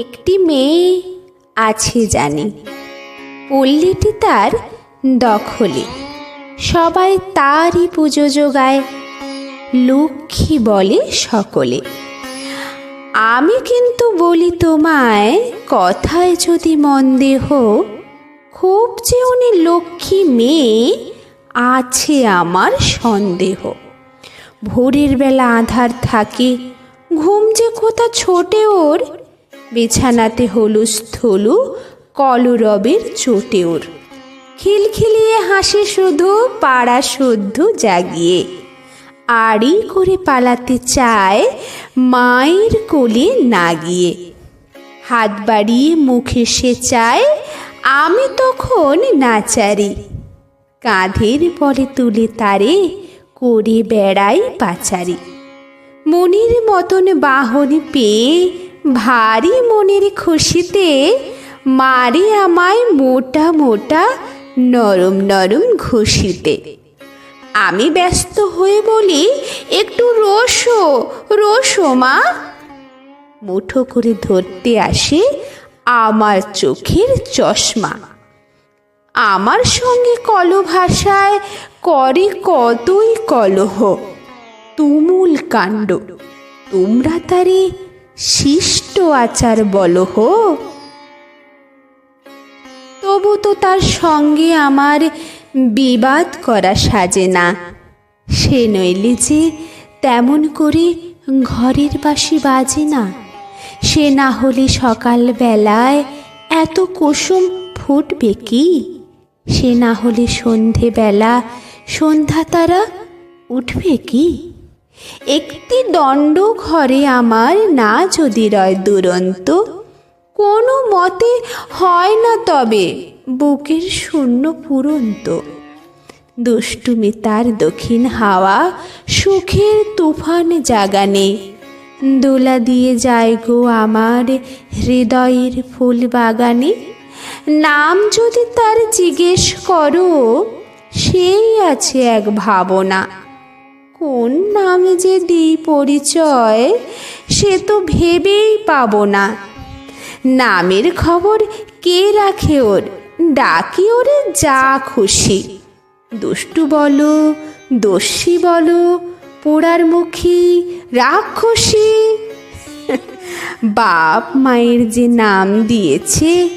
একটি মেয়ে আছে জানি। পল্লীটি তার দখলে। সবাই তারই পুজো যোগায়, লক্ষ্মী বলে সকলে। আমি কিন্তু বলি তোমায়, কথায় যদি মন্দেহ খুব যে উনি লক্ষ্মী মেয়ে আছে আমার সন্দেহ। ভোরের বেলা আধার থাকে, ঘুম যে কোথা ছোটে ওর বিছানাতে হলু স্থলু কলরবের চোটে ওর খিলখিলিয়ে হাসি শুধু, পাড়া শুদ্ধ জাগিয়ে। আড়ি করে পালাতে চায়, মায়ের কোলে না গিয়ে হাত বাড়িয়ে মুখে সে চায়, আমি তখন নাচারি। কাঁধের বলে তুলে তারে, করে বেড়াই পাচারি। মনির মতন বাহন পেয়ে ভারী মনের খুশিতে মারি আমায় মোটা মোটা নরম নরম ঘুষিতে। আমি ব্যস্ত হয়ে বলি, একটু রোসো রোসো মা। মুঠো করে ধরতে আসে আমার চোখের চশমা। আমার সঙ্গে কল ভাষায় করে কতই কলহ। তুমুল কাণ্ড। তোমরা তারে শিষ্ট আচার বলো হো। তবু তো তার সঙ্গে আমার বিবাদ করা সাজে না। সে নইলে যে তেমন করে ঘরের বাসি বাজে না। সে না হলে সকাল বেলায় এত কুসুম ফুটবে কি? সে না হলে সন্ধেবেলা সন্ধ্যা তারা উঠবে কি? একটি দণ্ড ঘরে আমার না যদি রয় দুরন্ত, কোনো মতে হয় না তবে বুকের শূন্য পুরন্ত। দুষ্টুমি তার দক্ষিণ হাওয়া, সুখের তুফান জাগানে। দোলা দিয়ে যায় গো আমার হৃদয়ের ফুল বাগানে। নাম যদি তার জিজ্ঞেস করো, সেই আছে এক ভাবনা। কোন নামে যে দিই পরিচয়, সে তো ভেবেই পাবো না। নামের খবর কে রাখে ওর? ডাকি ওরে যা খুশি। দুষ্টু বলো, দস্যি বলো, পোড়ার মুখী, রাক্ষসী। বাপ মায়ের যে নাম দিয়েছে,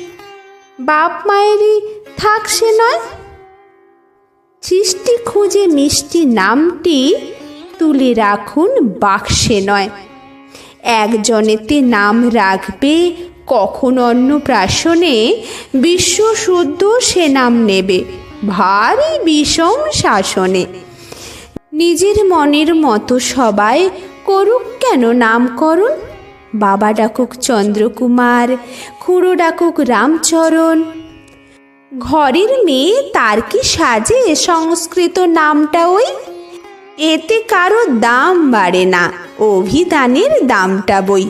বাপ মায়েরই থাক সে নয় সৃষ্টি খুঁজে মিষ্টি নামটি তুলে রাখুন বাক্সে নয়। একজনেতে নাম রাখবে, কখন অন্য প্রাশনে বিশ্ব শুদ্ধ সে নাম নেবে, ভারী বিষম শাসনে। নিজের মনের মতো সবাই করুক কেন নামকরণ? বাবা ডাকুক চন্দ্রকুমার, খুড়ো ডাকুক রামচরণ ঘরের মেয়ে তার কি সাজে সংস্কৃত নামটা ওই? এতে কারও দাম বাড়ে না, অভিধানের দামটা বই।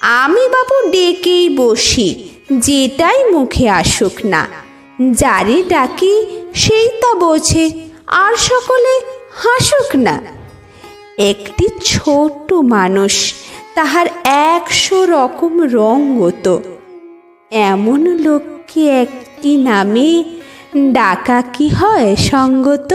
আমি বাবু ডেকেই বসি, যেটাই মুখে আসুক না। যারে ডাকি সেই তা বোঝে, আর সকলে হাসুক না। একটি ছোট্ট মানুষ, তাহার একশো রকম রঙ হতো। এমন লোককে একটি নামে ডাকা কি হয় সঙ্গত?